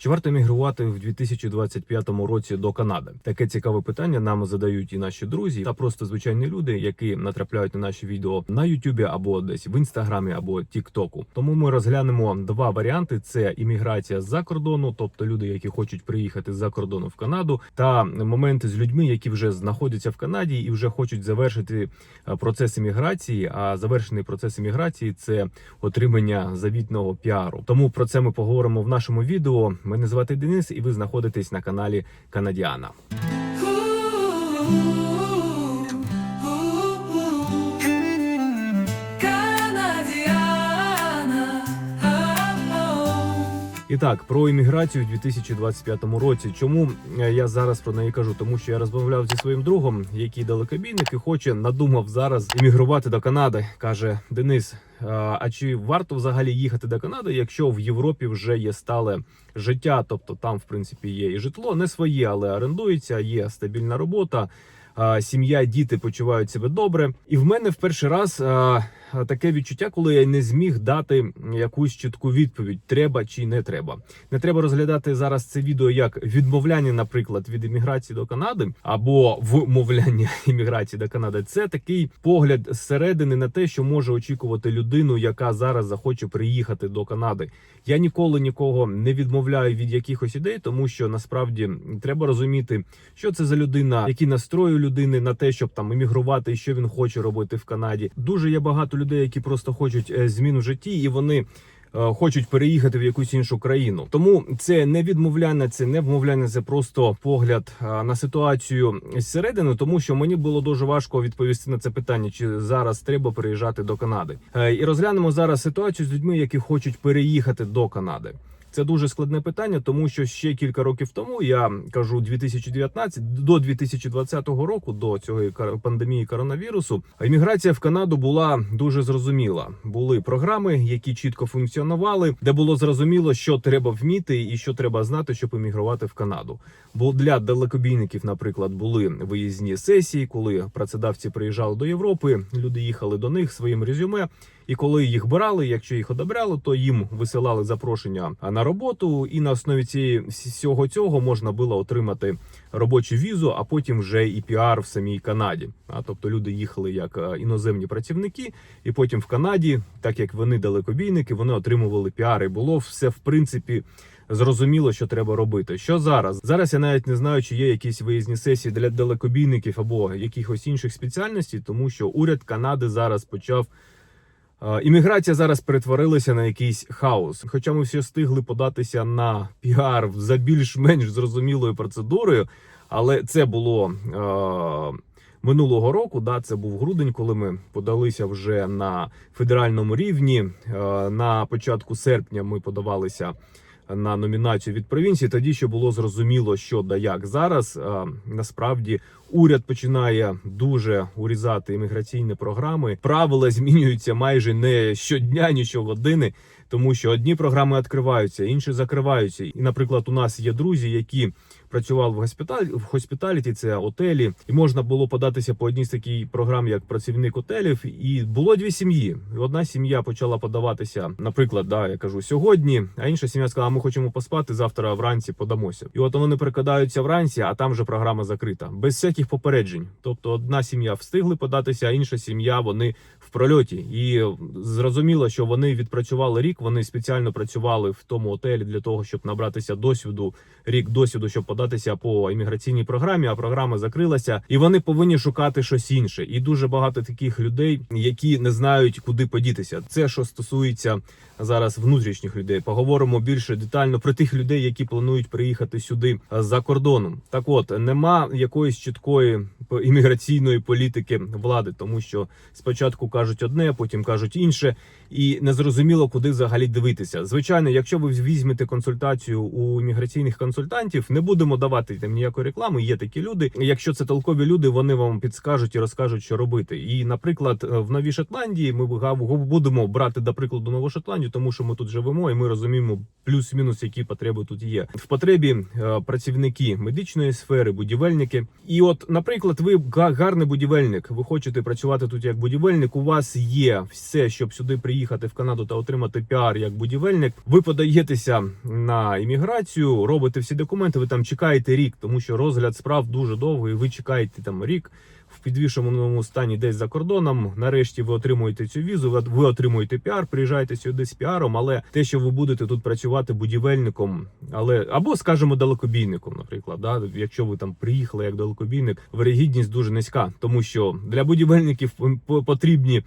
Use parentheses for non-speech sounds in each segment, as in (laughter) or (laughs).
Чи варто мігрувати в 2025 році до Канади? Таке цікаве питання нам задають і наші друзі, та просто звичайні люди, які натрапляють на наші відео на Ютубі або десь в інстаграмі або Тіктоку. Тому ми розглянемо два варіанти: це імміграція з-за кордону, тобто люди, які хочуть приїхати з-за кордону в Канаду, та моменти з людьми, які вже знаходяться в Канаді і вже хочуть завершити е, процес імміграції. А завершений процес імміграції це отримання завітного піару. Тому про це ми поговоримо в нашому відео. Мене звати Денис, і ви знаходитесь на каналі Канадіана. І так, про імміграцію у 2025 році. Чому е, я зараз про неї кажу? Тому що я розмовляв зі своїм другом, який далекобійник і хоче надумав зараз іммігрувати до Канади. каже Денис. «А чи варто взагалі їхати до Канади, якщо в Європі вже є стале життя? Тобто там, в принципі, є і житло, не своє, але орендується, є стабільна робота. Сім'я, діти почувають себе добре, і в мене в перший раз таке відчуття, коли я не зміг дати якусь чітку відповідь: треба чи не треба. Не треба розглядати зараз це відео як відмовляння, наприклад, від імміграції до Канади або вмовляння (laughs) імміграції до Канади. Це такий погляд зсередини на те, що може очікувати людину, яка зараз захоче приїхати до Канади. Я ніколи нікого не відмовляю від якихось ідей, тому що насправді треба розуміти, що це за людина, які настрої людини на те, щоб там емігрувати, і що він хоче робити в Канаді. Дуже є багато людей, які просто хочуть зміну змін в житті, і вони. е, Хочуть переїхати в якусь іншу країну, тому це не відмовляння, це не вмовляння, це просто погляд е, на ситуацію зсередини. Тому що мені було дуже важко відповісти на це питання, чи зараз треба переїжджати до Канади. Е, І розглянемо зараз ситуацію з людьми, які хочуть переїхати до Канади. Це дуже складне питання, тому що ще кілька років тому я кажу 2019 до 2020 року, до цього пандемії коронавірусу, імміграція в Канаду була дуже зрозуміла. Були програми, які чітко функціонували, де було зрозуміло, що треба вміти і що треба знати, щоб іммігрувати в Канаду. Бо для далекобійників, наприклад, були виїзні сесії, коли працедавці приїжджали до Європи, люди їхали до них своїм резюме. І коли їх брали, якщо їх одобряли, то їм висилали запрошення на роботу, і на основі цієї всього цього можна було отримати робочу візу, а потім вже і піар в самій Канаді. А тобто люди їхали як е, іноземні працівники, і потім в Канаді, так як вони далекобійники, вони отримували піар. І було все в принципі. Зрозуміло, що треба робити. Що зараз? Зараз я навіть не знаю, чи є якісь виїзні сесії для далекобійників або якихось інших спеціальностей, тому що уряд Канади зараз почав Імміграція зараз перетворилася на якийсь хаос. Хоча ми всі встигли податися на піар за більш-менш зрозумілою процедурою, але це було е, минулого року. Да, це був грудень, коли ми подалися вже на федеральному рівні. Е, на початку серпня ми подавалися. На номінацію від провінції, тоді ще було зрозуміло, що да як зараз. насправді уряд починає дуже урізати імміграційні програми. Правила змінюються майже не щодня, ні щогодини, тому що одні програми відкриваються, інші закриваються. І, наприклад, у нас є друзі, які працювали в госпіталі в хоспіталіті, це отелі, і можна було податися по одній з такій програм, як працівник отелів. І було дві сім'ї. Одна сім'я почала подаватися, наприклад, да, я кажу сьогодні, а інша сім'я сказала, ми хочемо поспати завтра вранці подамося. І от вони прикладаються вранці, а там вже програма закрита, без всяких попереджень. Тобто, одна сім'я встигли податися, а інша сім'я вони в прольоті. І зрозуміло, що вони відпрацювали рік. Вони спеціально працювали в тому отелі для того, щоб набратися досвіду, рік досвіду, щоб податися по імміграційній програмі. А програма закрилася, і вони повинні шукати щось інше. І дуже багато таких людей, які не знають, куди подітися. Це що стосується зараз внутрішніх людей. Поговоримо більше детально про тих людей, які планують приїхати сюди за кордоном. Так, от нема якоїсь чіткої імміграційної політики влади, тому що спочатку кажуть одне, потім кажуть інше, і незрозуміло, куди взагалі дивитися. Звичайно, якщо ви візьмете консультацію у імміграційних консультантів, не будемо давати там ніякої реклами. Є такі люди. Якщо це толкові люди, вони вам підскажуть і розкажуть, що робити. І, наприклад, в Новій Шотландії ми бу- будемо брати до прикладу Нову Шотландію, тому що ми тут живемо, і ми розуміємо плюс-мінус, які потреби тут є. В потребі е, працівники медичної сфери, будівельники. І, от, наприклад, ви га- гарний будівельник, ви хочете працювати тут як будівельник. У вас є все, щоб сюди приїхати в Канаду та отримати піар як будівельник. Ви подаєтеся на імміграцію, робите всі документи. Ви там чекаєте рік, тому що розгляд справ дуже довгий. Ви чекаєте там рік. В підвішеному стані десь за кордоном. Нарешті ви отримуєте цю візу. ви- отримуєте піар, приїжджаєте сюди з піаром. Але те, що ви будете тут працювати будівельником, але або скажімо, далекобійником, наприклад, да, якщо ви там приїхали як далекобійник, вирогідність дуже низька, тому що для будівельників потрібні.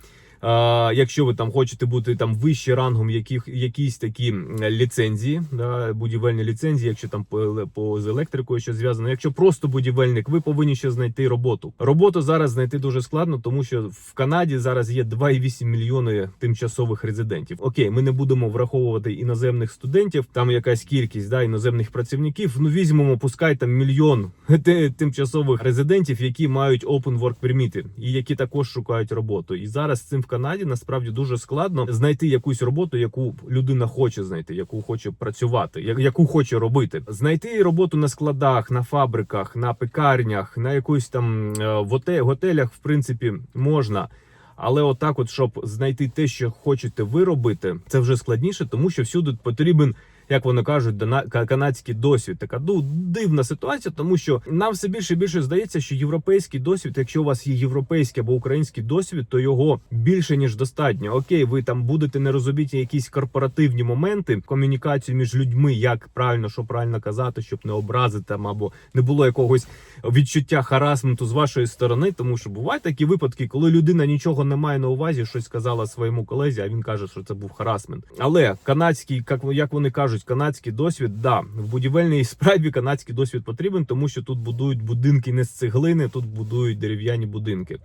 Якщо ви там хочете бути там вище рангом, яких якісь такі ліцензії, да, будівельні ліцензії, якщо там по, по з електрикою що зв'язано, якщо просто будівельник, ви повинні ще знайти роботу. Роботу зараз знайти дуже складно, тому що в Канаді зараз є 2,8 мільйони тимчасових резидентів. Окей, ми не будемо враховувати іноземних студентів, там якась кількість да, іноземних працівників. Ну візьмемо, пускай там мільйон (laughs) тимчасових резидентів, які мають open work permit і які також шукають роботу. І зараз цим в Канаді насправді дуже складно знайти якусь роботу, яку людина хоче знайти, яку хоче працювати, яку хоче робити. Знайти роботу на складах, на фабриках, на пекарнях, на якусь там е, готелях, в принципі, можна. Але отак, от щоб знайти те, що хочете ви робити, це вже складніше, тому що всюди потрібен. Як вони кажуть, канадський досвід. Така ну, дивна ситуація, тому що нам все більше і більше здається, що європейський досвід, якщо у вас є європейський або український досвід, то його більше ніж достатньо. Окей, ви там будете не розуміти якісь корпоративні моменти, комунікацію між людьми, як правильно, що правильно казати, щоб не образити там або не було якогось відчуття харасменту з вашої сторони, тому що бувають такі випадки, коли людина нічого не має на увазі, щось сказала своєму колезі, а він каже, що це був харасмент. Але канадський, як вони кажуть, канадський досвід, да, в будівельній (laughs) справі канадський досвід потрібен, тому що тут будують будинки не з цеглини, тут будують дерев'яні будинки.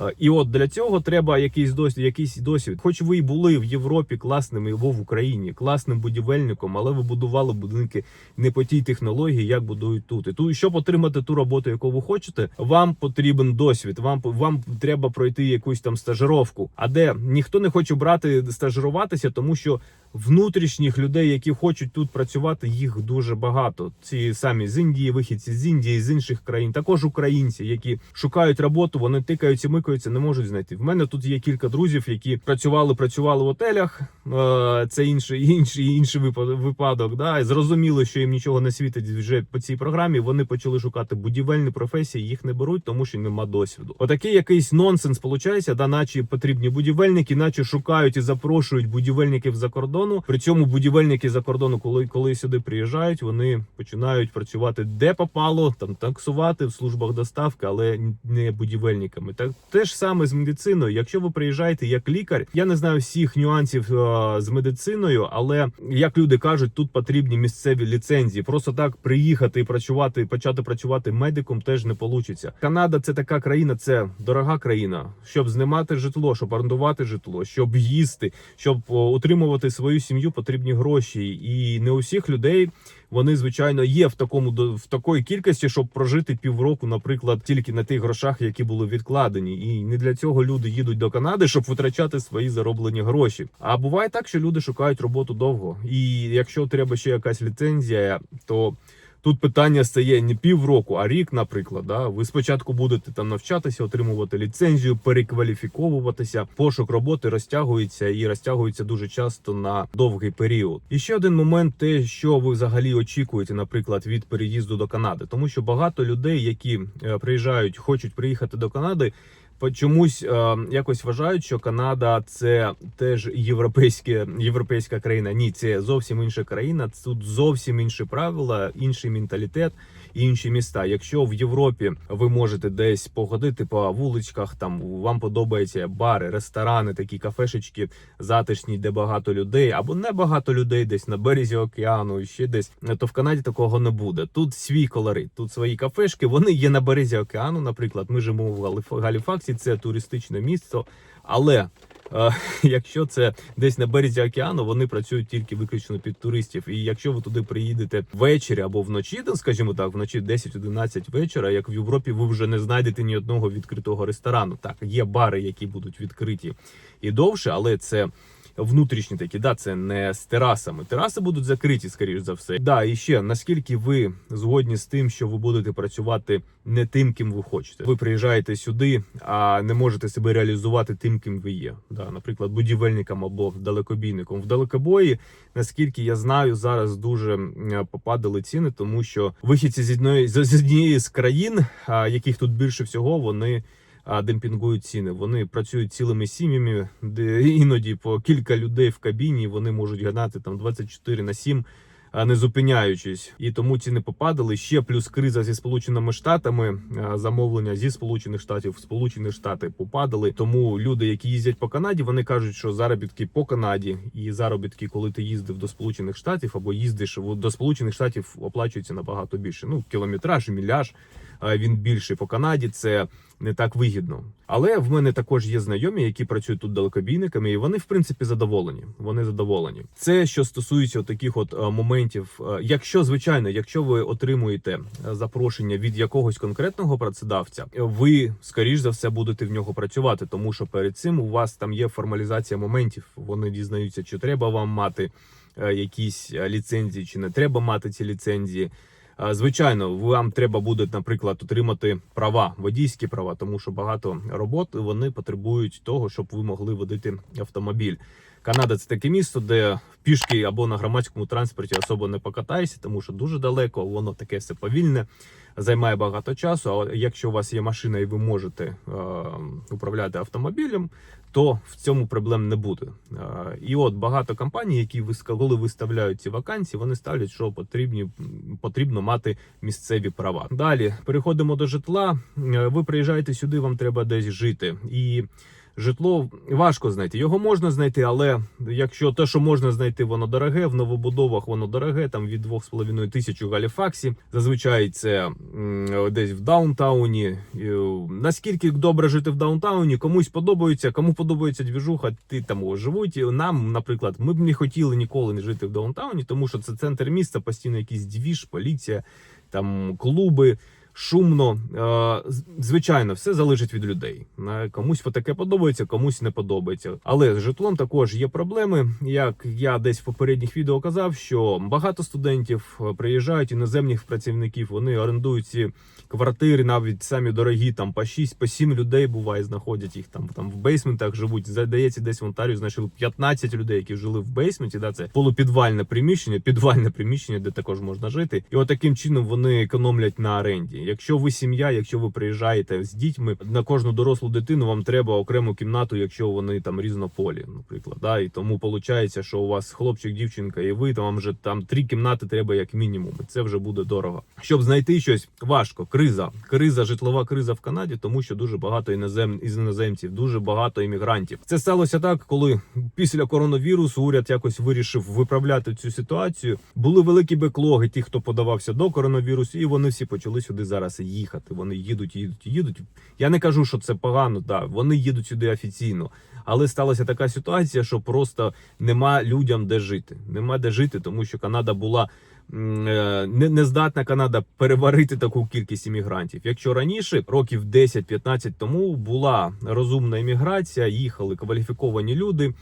Е, І от для цього треба якийсь досвід, якийсь досвід. Хоч ви й були в Європі класними або в Україні, класним будівельником, але ви будували будинки не по тій технології, як будують тут. І тут, щоб отримати ту роботу, яку ви хочете, вам потрібен досвід. Вам вам треба пройти якусь там стажировку. А де ніхто не хоче брати стажируватися, тому що внутрішніх людей, які хочуть тут працювати, їх дуже багато. Ці самі з Індії, вихідці з Індії, з інших країн, також українці, які шукають роботу, вони тикаються, микаються, не можуть знайти. В мене тут є кілька друзів, які працювали, працювали в отелях. Е, Це інший (laughs) інший інший випадок. да. Зрозуміло, що їм нічого не світить вже по цій програмі. Вони почали шукати будівельні професії, їх не беруть, тому що нема досвіду. Отакий якийсь нонсенс получається, да, наче потрібні будівельники, наче шукають і запрошують будівельників за кордону. При цьому будівельники за кордону, коли коли сюди приїжджають, вони починають працювати де попало, там таксувати в службах доставки, але не будівельниками. Так те ж саме з медициною. Якщо ви приїжджаєте як лікар, я не знаю всіх нюансів е, з медициною, але як люди кажуть, тут потрібні місцеві ліцензії. Просто так приїхати і працювати, почати працювати медиком теж не вийде. Канада це така країна, це дорога країна. Щоб знімати житло, щоб орендувати житло, щоб їсти, щоб о, утримувати свою сім'ю, потрібні гроші. І не у всіх людей вони звичайно є в такому в такої кількості, щоб прожити півроку, наприклад, тільки на тих грошах, які були відкладені. І не для цього люди їдуть до Канади, щоб витрачати свої зароблені гроші. А буває так, що люди шукають роботу довго. І якщо треба ще якась ліцензія, то Тут питання стає не півроку, а рік, наприклад. Да? Ви спочатку будете там навчатися, отримувати ліцензію, перекваліфіковуватися. Пошук роботи розтягується і розтягується дуже часто на довгий період. І ще один момент, те, що ви взагалі очікуєте, наприклад, від переїзду до Канади, тому що багато людей, які е, приїжджають, хочуть приїхати до Канади. Чомусь е, якось вважають, що Канада це теж європейське, європейська країна. Ні, це зовсім інша країна. Тут зовсім інші правила, інший менталітет, інші міста. Якщо в Європі ви можете десь походити по вуличках, там вам подобаються бари, ресторани, такі кафешечки затишні, де багато людей, або не багато людей, десь на березі океану, ще десь, то в Канаді такого не буде. Тут свій колорит, тут свої кафешки. Вони є на березі океану. Наприклад, ми живемо в Галиф- Галіфаксі, це туристичне місце, але. е, (laughs) Якщо це десь на березі океану, вони працюють тільки виключно під туристів. І якщо ви туди приїдете ввечері або вночі, то скажімо так, вночі 10-11 вечора, як в Європі, ви вже не знайдете ні одного відкритого ресторану. Так, є бари, які будуть відкриті і довше, але це внутрішні такі. Да, це не з терасами. Тераси будуть закриті, скоріш за все. Да, і ще наскільки ви згодні з тим, що ви будете працювати не тим, ким ви хочете. Ви приїжджаєте сюди, а не можете себе реалізувати тим, ким ви є. Да, наприклад, будівельником або далекобійником. В далекобої, наскільки я знаю, зараз дуже попадали ціни, тому що вихідці з однієї з однієї з країн, яких тут більше всього, вони. Демпінгують ціни. Вони працюють цілими сім'ями, де іноді по кілька людей в кабіні. Вони можуть гнати там 24 на 7, не зупиняючись. І тому ціни попадали. Ще плюс криза зі сполученими штатами. Замовлення зі сполучених штатів в сполучені штати попадали. Тому люди, які їздять по Канаді, вони кажуть, що заробітки по Канаді і заробітки, коли ти їздив до Сполучених Штатів або їздиш до Сполучених Штатів, оплачуються набагато більше. Ну кілометраж, міляж. Він більший по Канаді. Це не так вигідно. Але в мене також є знайомі, які працюють тут далекобійниками, і вони в принципі задоволені. Вони задоволені. Це що стосується таких от е, моментів. Е, Якщо звичайно, якщо ви отримуєте е, запрошення від якогось конкретного працедавця, ви скоріш за все будете в нього працювати, тому що перед цим у вас там є формалізація моментів. Вони дізнаються, чи треба вам мати якісь ліцензії, чи не треба мати ці ліцензії. Звичайно, вам треба буде, наприклад, отримати права, водійські права, тому що багато робот вони потребують того, щоб ви могли водити автомобіль. Канада це таке місто, де пішки або на громадському транспорті особо не покатаєшся, тому що дуже далеко, воно таке все повільне, займає багато часу. А якщо у вас є машина і ви можете е, управляти автомобілем, то в цьому проблем не буде. І от багато компаній, які коли виставляють ці вакансії, вони ставлять, що потрібні потрібно мати місцеві права. Далі переходимо до житла. Е, Ви приїжджаєте сюди, вам треба десь жити і. Житло важко знайти. Його можна знайти, але якщо те, що можна знайти, воно дороге, в новобудовах воно дороге, там від 2,5 тисяч у Галіфаксі. Зазвичай це десь в даунтауні. Е, Наскільки добре жити в даунтауні, комусь подобається, кому подобається двіжуха, ти там живуть. Нам, наприклад, ми б не хотіли ніколи не жити в даунтауні, тому що це центр міста, постійно якийсь двіж, поліція, там клуби. Шумно, Е, звичайно, все залежить від людей. Е, Комусь таке подобається, комусь не подобається. Але з житлом також є проблеми. Як я десь в попередніх відео казав, що багато студентів е, приїжджають іноземних працівників. Вони орендують ці квартири, навіть самі дорогі, там по 6, по 7 людей буває, знаходять їх там. Там в бейсментах живуть. Здається, десь в Онтарію знайшли 15 людей, які жили в бейсменті. Да, це полупідвальне приміщення, підвальне приміщення, де також можна жити. І от чином вони економлять на оренді. Якщо ви сім'я, якщо ви приїжджаєте з дітьми на кожну дорослу дитину, вам треба окрему кімнату, якщо вони там різнополі, наприклад. Да? І тому виходить, що у вас хлопчик, дівчинка, і ви там вам вже там три кімнати треба як мінімум. І це вже буде дорого. Щоб знайти щось важко. Криза, криза, житлова криза в Канаді, тому що дуже багато інозем із іноземців, дуже багато іммігрантів. Це сталося так, коли після коронавірусу уряд якось вирішив виправляти цю ситуацію. Були великі беклоги, ті, хто подавався до коронавірусу, і вони всі почали сюди зараз їхати. Вони їдуть, їдуть, їдуть. Я не кажу, що це погано. Да, вони їдуть сюди офіційно. Але сталася така ситуація, що просто нема людям де жити. Нема де жити, тому що Канада була е, не, не здатна Канада переварити таку кількість іммігрантів. Якщо раніше, років 10-15 тому, була розумна імміграція, їхали кваліфіковані люди.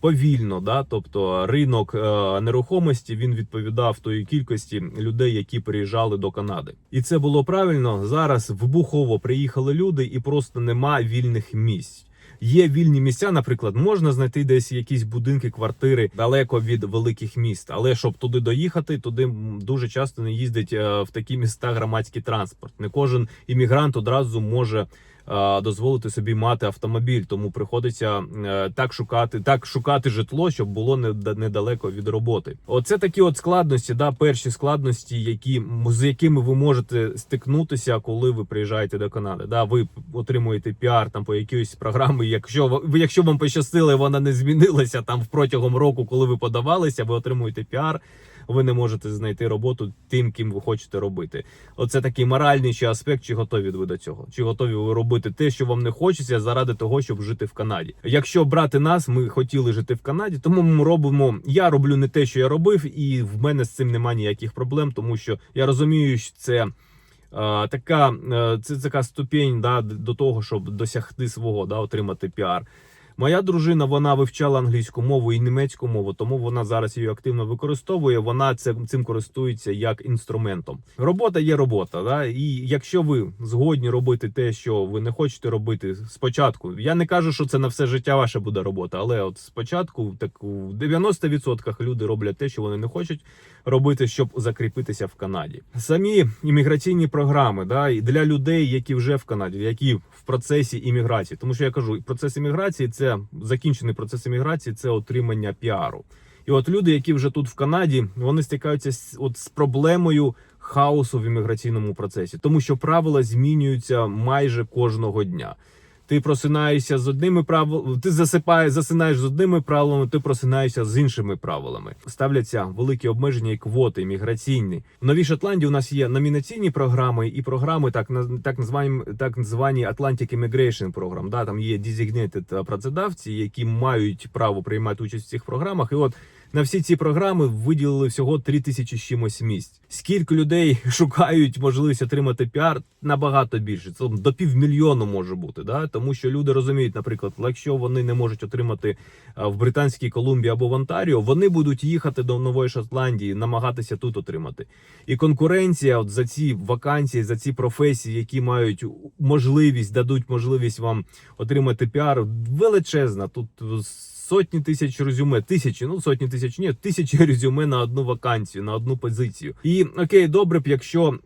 Повільно, да, тобто ринок е, нерухомості він відповідав тої кількості людей, які приїжджали до Канади, і це було правильно. Зараз вибухово приїхали люди, і просто нема вільних місць. Є вільні місця, наприклад, можна знайти десь якісь будинки, квартири далеко від великих міст. Але щоб туди доїхати, туди дуже часто не їздить е, в такі міста громадський транспорт. Не кожен іммігрант одразу може е, дозволити собі мати автомобіль, тому приходиться е, так шукати, так шукати житло, щоб було не- недалеко від роботи. Оце такі от складності, да, перші складності, які з якими ви можете стикнутися, коли ви приїжджаєте до Канади. Да, ви отримуєте піар там по якійсь програмі. Якщо ви- якщо вам пощастило, вона не змінилася там протягом року, коли ви подавалися, ви отримуєте піар. Ви не можете знайти роботу тим, ким ви хочете робити. Оце такий моральний ще аспект, чи готові ви до цього? Чи готові ви робити те, що вам не хочеться, заради того, щоб жити в Канаді? Якщо брати нас, ми хотіли жити в Канаді, тому ми робимо. Я роблю не те, що я робив, і в мене з цим немає ніяких проблем, тому що я розумію, що це. е, Така е, це така ступінь да, до того, щоб досягти свого, да, отримати піар. Моя дружина вона вивчала англійську мову і німецьку мову, тому вона зараз її активно використовує. Вона цим, користується як інструментом. Робота є робота. Да? І якщо ви згодні робити те, що ви не хочете робити спочатку, я не кажу, що це на все життя ваша буде робота, але от спочатку, так у 90% люди роблять те, що вони не хочуть робити, щоб закріпитися в Канаді. Самі імміграційні програми, да, і для людей, які вже в Канаді, які в процесі імміграції, тому що я кажу, процес імміграції це закінчений процес імміграції, це отримання піару. І от люди, які вже тут в Канаді, вони стикаються з, от, з проблемою хаосу в імміграційному процесі, тому що правила змінюються майже кожного дня. Ти просинаєшся з одними правилами, ти засипаєш, засинаєш з одними правилами, ти просинаєшся з іншими правилами. Ставляться великі обмеження і квоти міграційні. В Новій Шотландії у нас є номінаційні програми і програми, так на- так названі так звані Atlantic Immigration Program. Да, там є designated працедавці, які мають право приймати участь в цих програмах. І от на всі ці програми виділили всього 3 тисячі чимось місць. Скільки людей (laughs) шукають можливість отримати піар набагато більше. Це до півмільйону може бути. Да? Тому що люди розуміють, наприклад, якщо вони не можуть отримати в Британській Колумбії або в Онтаріо, вони будуть їхати до Нової Шотландії, намагатися тут отримати. І конкуренція от за ці вакансії, за ці професії, які мають можливість, дадуть можливість вам отримати піар, величезна. Тут сотні тисяч резюме, тисячі, ну сотні тисяч, ні, тисячі резюме на одну вакансію, на одну позицію. І окей, добре б, якщо е,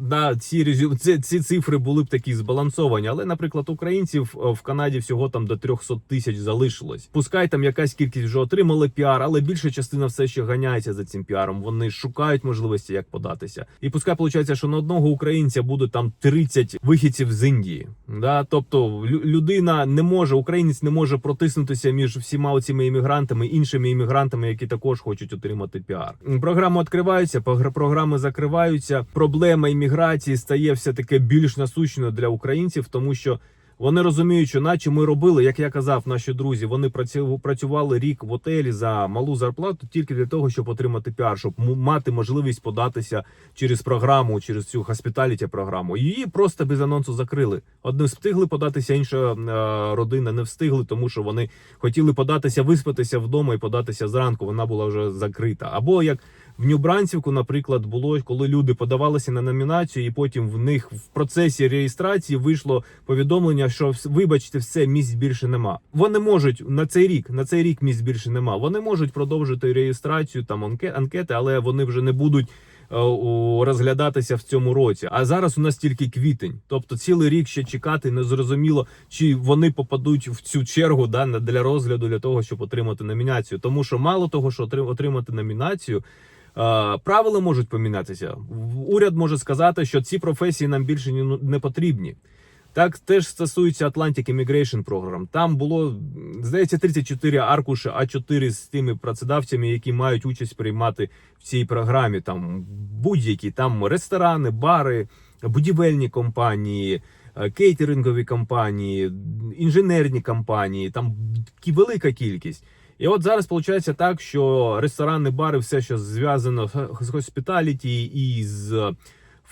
да, ці резю... ці, ці цифри були б такі збалансовані. Але, наприклад, українців е, в Канаді всього там до 300 тисяч залишилось. Пускай там якась кількість вже отримали піар, але більша частина все ще ганяється за цим піаром. Вони шукають можливості, як податися. І пускай виходить, що на одного українця буде там 30 вихідців з Індії. Да? Тобто людина не може, українець не може протиснутися між всіма цими іммігрантами, іншими іммігрантами, які також хочуть отримати піар. Програми відкриваються, програми закриваються. Проблема імміграції стає все таки більш насущною для українців, тому що. Вони розуміють, що наче ми робили, як я казав, наші друзі, вони працю- працювали рік в отелі за малу зарплату тільки для того, щоб отримати піар, щоб мати можливість податися через програму, через цю хоспіталіті програму. Її просто без анонсу закрили. Одні встигли податися, інша е, родина не встигли, тому що вони хотіли податися, виспатися вдома і податися зранку. Вона була вже закрита. Або як в Нью-Брансівку, наприклад, було коли люди подавалися на номінацію, і потім в них в процесі реєстрації вийшло повідомлення, що вибачте, все місць більше нема. Вони можуть на цей рік, на цей рік місць більше нема. Вони можуть продовжити реєстрацію там анкети, але вони вже не будуть. е, Розглядатися в цьому році, а зараз у нас тільки квітень, тобто цілий рік ще чекати незрозуміло, чи вони попадуть в цю чергу да для розгляду для того, щоб отримати номінацію. Тому що мало того, що отрим- отримати номінацію, Правила можуть помінятися. Уряд може сказати, що ці професії нам більше ні- не потрібні. Так теж стосується Atlantic Immigration Program. Там було здається 34 аркуші А4 з тими працедавцями, які мають участь приймати в цій програмі. Там будь-які там ресторани, бари, будівельні компанії, е, кейтерингові компанії, інженерні компанії. Там велика кількість. І от зараз виходить так, що ресторани, бари, все, що зв'язано з госпіталіті і з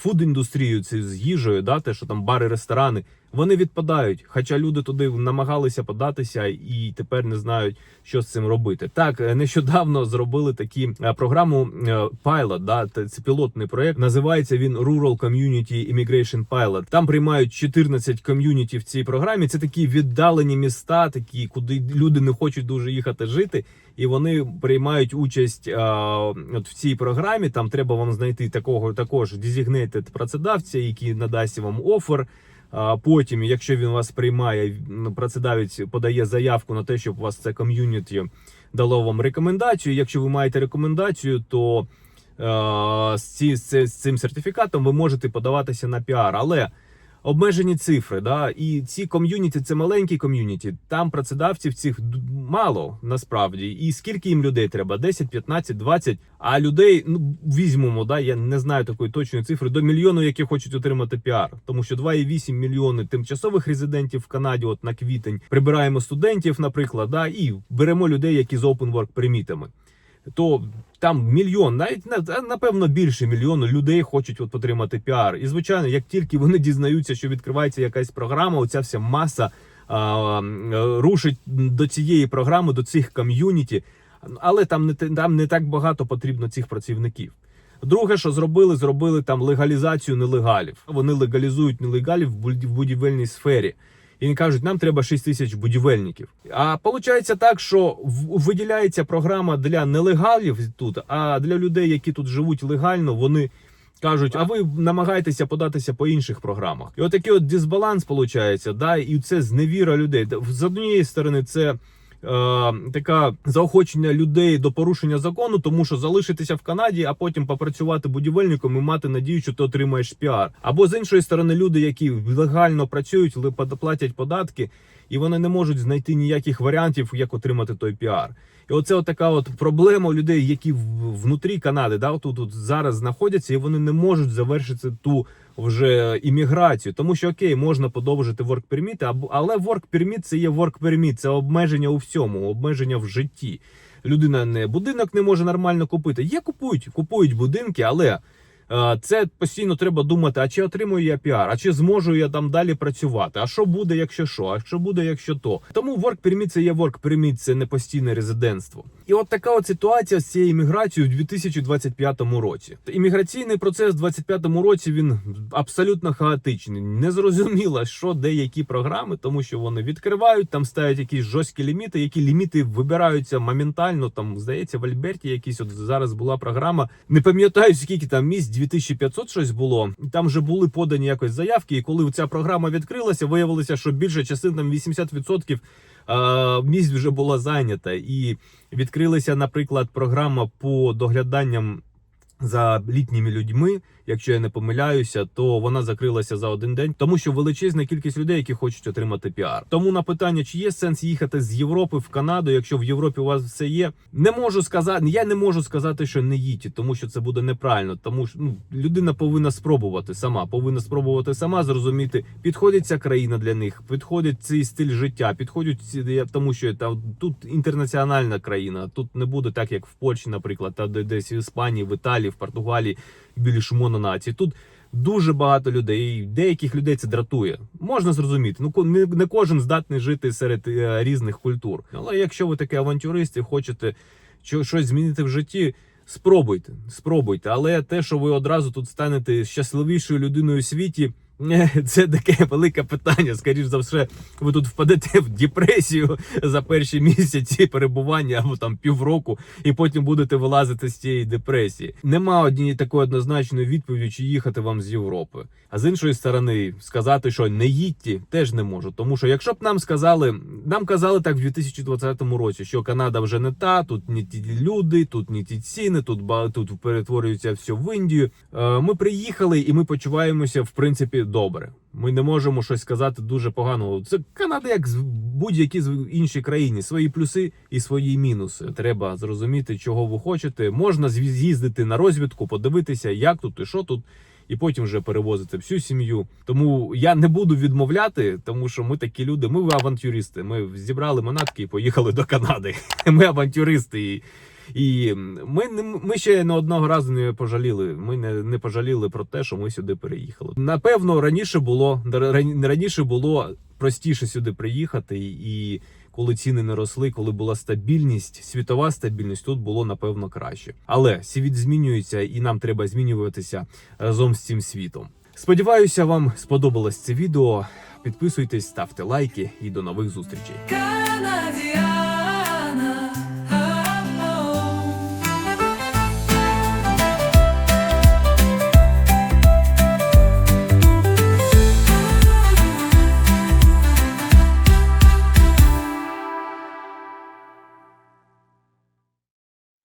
фуд-індустрією, з їжею, да, те, що там бари, ресторани, вони відпадають. Хоча люди туди намагалися податися і тепер не знають, що з цим робити. Так, е, нещодавно зробили такі е, програму е, Pilot, да, це пілотний проект. Називається він Rural Community Immigration Pilot. Там приймають 14 ком'юніті в цій програмі. Це такі віддалені міста, такі, куди люди не хочуть дуже їхати жити. І вони приймають участь а, от в цій програмі. Там треба вам знайти такого також designated працедавця, який надасть вам офер. Потім, якщо він вас приймає, працедавець подає заявку на те, щоб у вас це ком'юніті дало вам рекомендацію. Якщо ви маєте рекомендацію, то е, з цим сертифікатом ви можете подаватися на піар. Але обмежені цифри, да, і ці ком'юніті це маленькі ком'юніті. Там працедавців цих мало насправді. І скільки їм людей треба? 10, 15, 20. А людей, ну візьмемо, да, я не знаю такої точної цифри, до мільйону, які хочуть отримати піар. Тому що 2,8 мільйони тимчасових резидентів в Канаді, от на квітень, прибираємо студентів, наприклад, да, і беремо людей, які з open work примітами. То там мільйон, навіть на- напевно більше мільйону людей хочуть от отримати піар. І звичайно, як тільки вони дізнаються, що відкривається якась програма, оця вся маса а, рушить до цієї програми, до цих ком'юніті, але там не там не так багато потрібно цих працівників. Друге, що зробили, зробили там легалізацію нелегалів. Вони легалізують нелегалів в будівельній сфері. І кажуть, нам треба 6 тисяч будівельників. А виходить так, що виділяється програма для нелегалів тут, а для людей, які тут живуть легально, вони кажуть, а ви намагаєтеся податися по інших програмах. І отакий от дисбаланс виходить, да, і це зневіра людей. З однієї сторони, це. Е, така заохочення людей до порушення закону, тому що залишитися в Канаді, а потім попрацювати будівельником і мати надію, що ти отримаєш піар. Або з іншої сторони, люди, які легально працюють, платять податки, і вони не можуть знайти ніяких варіантів, як отримати той піар. І оце така от проблема у людей, які внутрі Канади, да, тут зараз знаходяться, і вони не можуть завершити ту вже імміграцію. Тому що окей, можна подовжити work permit, але work permit – це є work permit, це обмеження у всьому, обмеження в житті. Людина не будинок не може нормально купити. Є купують, купують будинки, але. Е, Це постійно треба думати, а чи отримую я піар, а чи зможу я там далі працювати? А що буде, якщо що? А що буде, якщо то? Тому work permit – це є work permit, це не постійне резидентство. І от така от ситуація з цією імміграцією у 2025 році. Імміграційний процес в 2025 році він абсолютно хаотичний. Незрозуміло, що де які програми, тому що вони відкривають, там ставлять якісь жорсткі ліміти, які ліміти вибираються моментально. Там здається, в Альберті якісь от зараз була програма. Не пам'ятаю скільки там місць, 2500 щось було. Там вже були подані якось заявки. І коли ця програма відкрилася, виявилося, що більша частина там 80% е, місць вже була зайнята. І відкрилася, наприклад, програма по догляданням за літніми людьми. Якщо я не помиляюся, то вона закрилася за один день, тому що величезна кількість людей, які хочуть отримати піар. Тому на питання, чи є сенс їхати з Європи в Канаду, якщо в Європі у вас все є, не можу сказати. Я не можу сказати, що не їдьте, тому що це буде неправильно. Тому що ну, людина повинна спробувати сама, повинна спробувати сама зрозуміти, підходить ця країна для них, підходить цей стиль життя, підходять тому, що там тут інтернаціональна країна. Тут не буде так, як в Польщі, наприклад, та де- десь в Іспанії, в Італії, в Португалії більш мононації. Тут дуже багато людей. і Деяких людей це дратує. Можна зрозуміти. Ну не, кожен здатний жити серед е, різних культур. Але якщо ви таке авантюрист і хочете що- щось змінити в житті. Спробуйте, спробуйте, але те, що ви одразу тут станете щасливішою людиною у світі, (laughs) це таке велике питання. Скоріш за все, ви тут впадете в депресію за перші місяці перебування або там півроку, і потім будете вилазити з цієї депресії. Нема однієї такої однозначної відповіді, чи їхати вам з Європи. А з іншої сторони, сказати, що не їдьте, теж не можу. Тому що якщо б нам сказали, нам казали так в 2020 році, що Канада вже не та, тут не ті люди, тут не ті ціни, тут тут перетворюється все в Індію. Е, Ми приїхали і ми почуваємося в принципі добре. Ми не можемо щось сказати дуже поганого. Це Канада, як з будь-які інші країни, свої плюси і свої мінуси. Треба зрозуміти, чого ви хочете. Можна з'їздити на розвідку, подивитися, як тут і що тут. І потім вже перевозити всю сім'ю. Тому я не буду відмовляти, тому що ми такі люди. Ми авантюристи. Ми зібрали манатки і поїхали до Канади. (laughs) Ми авантюристи. І, і ми, не- ми ще не одного разу не пожаліли. Ми не, не пожаліли про те, що ми сюди переїхали. Напевно, раніше було рані- раніше було простіше сюди приїхати, і коли ціни не росли, коли була стабільність, світова стабільність, тут було напевно краще. Але світ змінюється, і нам треба змінюватися разом з цим світом. Сподіваюся, вам сподобалось це відео. Підписуйтесь, ставте лайки і до нових зустрічей.